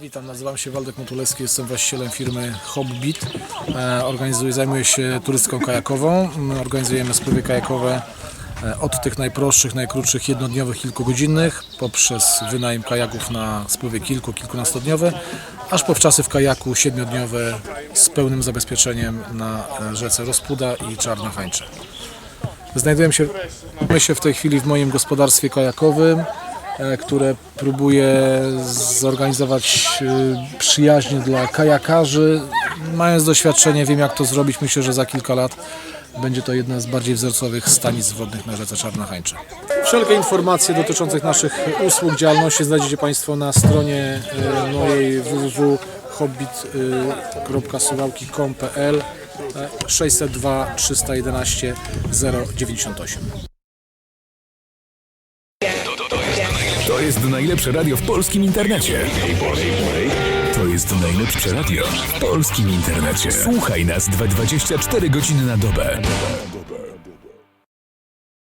Witam, nazywam się Waldek Motulewski, jestem właścicielem firmy Hobbit. E, Organizuję, zajmuję się turystyką kajakową. My Organizujemy spływy kajakowe e, od tych najprostszych, najkrótszych, jednodniowych, kilkugodzinnych, poprzez wynajem kajaków na spływy kilku, kilkunastodniowe, aż po wczasy w kajaku siedmiodniowe z pełnym zabezpieczeniem na e, rzece Rozpuda i Czarna Hańcze. Znajdujemy się, my się w tej chwili w moim gospodarstwie kajakowym, które próbuje zorganizować e, przyjaźnie dla kajakarzy. Mając doświadczenie, wiem jak to zrobić. Myślę, że za kilka lat będzie to jedna z bardziej wzorcowych stanic wodnych na rzece Czarna Hańcza. Wszelkie informacje dotyczących naszych usług, działalności znajdziecie Państwo na stronie e, mojej www.hobbit.suwałki.com.pl 602 311 098. To jest najlepsze radio w polskim internecie. To jest najlepsze radio w polskim internecie. Słuchaj nas 24 godziny na dobę.